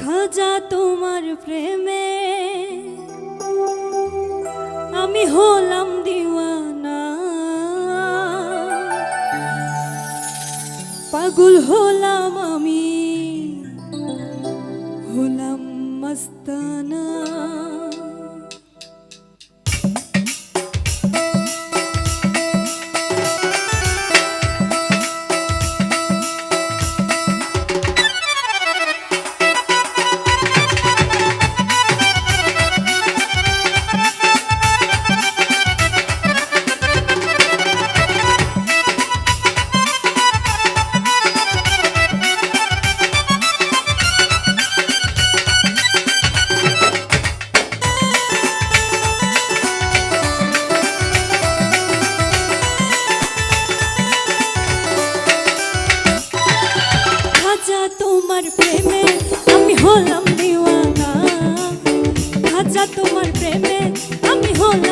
খাজা তোমার প্রেমে। আমি হলাম দিওয়ানা। পাগল হলাম আমি হলাম মস্তান। রাজা তোমার প্রেমে আমি হলাম দিওয়ানা। রাজা তোমার প্রেমে আমি হলাম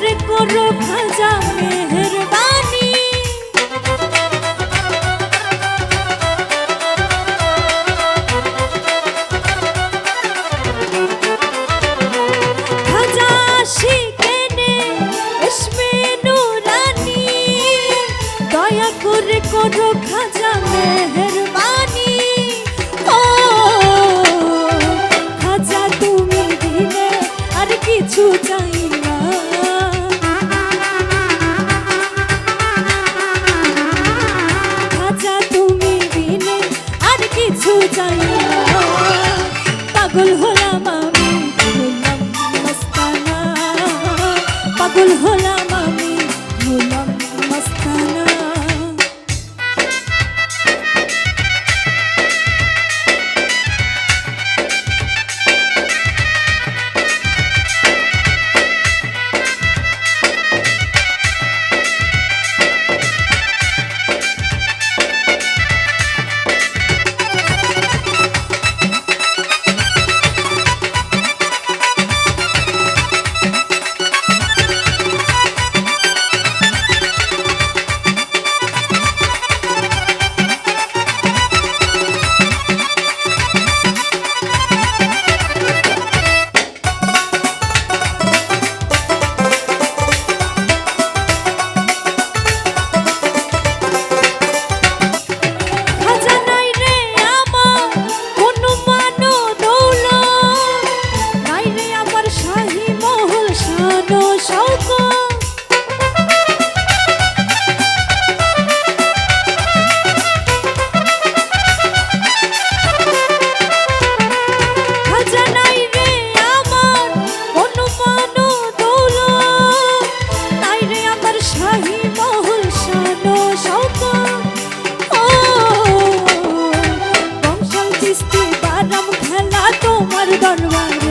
করে করো খাজা মেহরবানি খাজা শিখেনে এসমে নুরানি দয়া করে করো খাজা কিছু চাই জানিয়া পাগল হলাম আমি পাগল হলাম তোমার দরবারে।